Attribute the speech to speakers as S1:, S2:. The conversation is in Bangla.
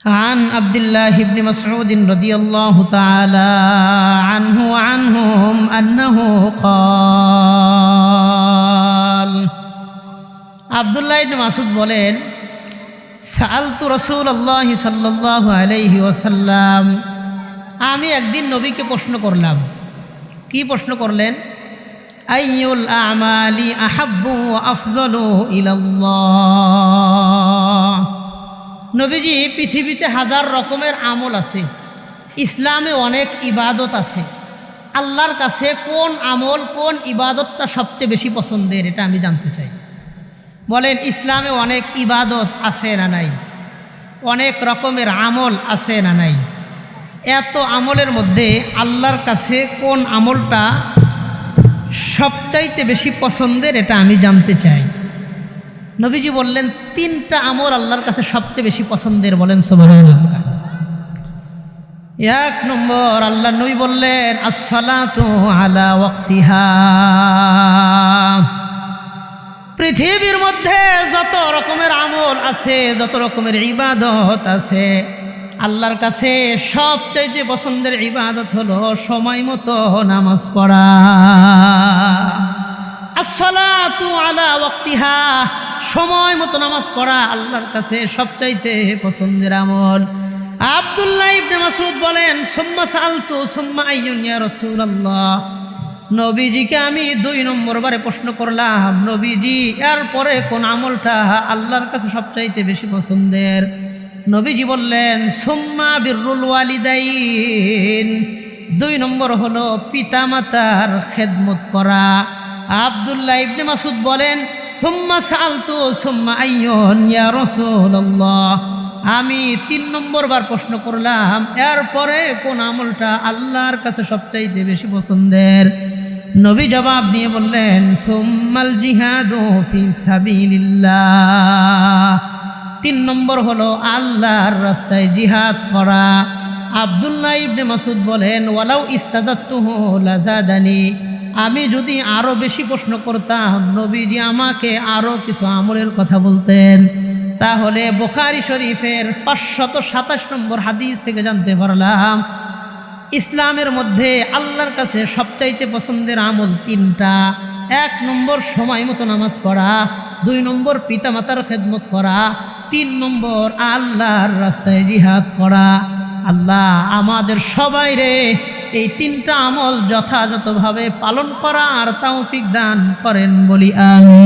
S1: عن عبد الله بن مسعود رضي الله تعالى عنه وعنهم أنه قال আবদুল্লাহ ইবনে মাসুদ বলেন সালতু রসুল আল্লাহ সাল্লাহ আলাইহি ওসাল্লাম আমি একদিন নবীকে প্রশ্ন করলাম কি প্রশ্ন করলেন আইয়ুল আমালি আহাব্বু আফজলু ইলাল্লাহ নবীজি পৃথিবীতে হাজার রকমের আমল আছে। ইসলামে অনেক ইবাদত আছে। আল্লাহর কাছে কোন আমল, কোন ইবাদতটা সবচেয়ে বেশি পছন্দের এটা আমি জানতে চাই। বলেন, ইসলামে অনেক ইবাদত আছে না নাই? অনেক রকমের আমল আছে না নাই? এত আমলের মধ্যে আল্লাহর কাছে কোন আমলটা সবচাইতে বেশি পছন্দের এটা আমি জানতে চাই। নবীজি বললেন, তিনটা আমল আল্লাহর কাছে সবচেয়ে বেশি পছন্দের বলেন সোবাহ এক নম্বর, আল্লাহ নবী বললেন, আসসালাতু আলা ওয়াক্তিহা। পৃথিবীর মধ্যে যত রকমের আমল আছে, যত রকমের ইবাদত আছে, আল্লাহর কাছে সবচাইতে পছন্দের ইবাদত হলো সময় মতো নামাজ পড়া। আসসালাতু আলা ওয়াক্তিহা। সময় মতো নামাজ পড়া আল্লাহর কাছে সবচাইতে পছন্দের আমল। আব্দুল্লাহ ইবনে মাসুদ বলেন, সুম্মা সালতু, সুম্মা আইয়ুন ইয়া রাসূলুল্লাহ। নবীজিকে আমি দুই নম্বর বারে প্রশ্ন করলাম, নবীজি এরপরে কোন আমলটা আল্লাহর কাছে সবচাইতে বেশি পছন্দের? নবীজি বললেন, সোম্মা বিরুল ওয়ালিদাইন। দুই নম্বর হলো পিতামাতার খেদমত করা। আবদুল্লাহ ইবনে মাসুদ বলেন, সুম্মা সালতু সুম্মা আইয়ন, ইয়া রাসূলুল্লাহ। আমি তিন নম্বর বার প্রশ্ন করলাম, এরপরে কোন আমলটা আল্লাহর কাছে সবচাইতে বেশি পছন্দের? নবী জবাব দিয়ে বললেন, সোম্মাল জিহাদু ফি তিন নম্বর হলো আল্লাহর রাস্তায় জিহাদ করা। আবদুল্লাহ ইবনে মাসুদ বলেন, ওয়ালাউ ইস্তাদাত্তুহু লাজাদানি। আমি যদি আরও বেশি প্রশ্ন করতাম, নবীজি আমাকে আরও কিছু আমলের কথা বলতেন। তাহলে বুখারি শরীফের পাঁচশত সাতাশ নম্বর হাদিস থেকে জানতে পারলাম, ইসলামের মধ্যে আল্লাহর কাছে সবচাইতে পছন্দের আমল তিনটা। এক নম্বর সময় মতো নামাজ পড়া, দুই নম্বর পিতামাতার খেদমত করা, তিন নম্বর আল্লাহর রাস্তায় জিহাদ করা। আল্লাহ আমাদের সবাই রে এই তিনটা আমল যথাযথভাবে পালন করা আর তাওফিক দান করেন বলি আমি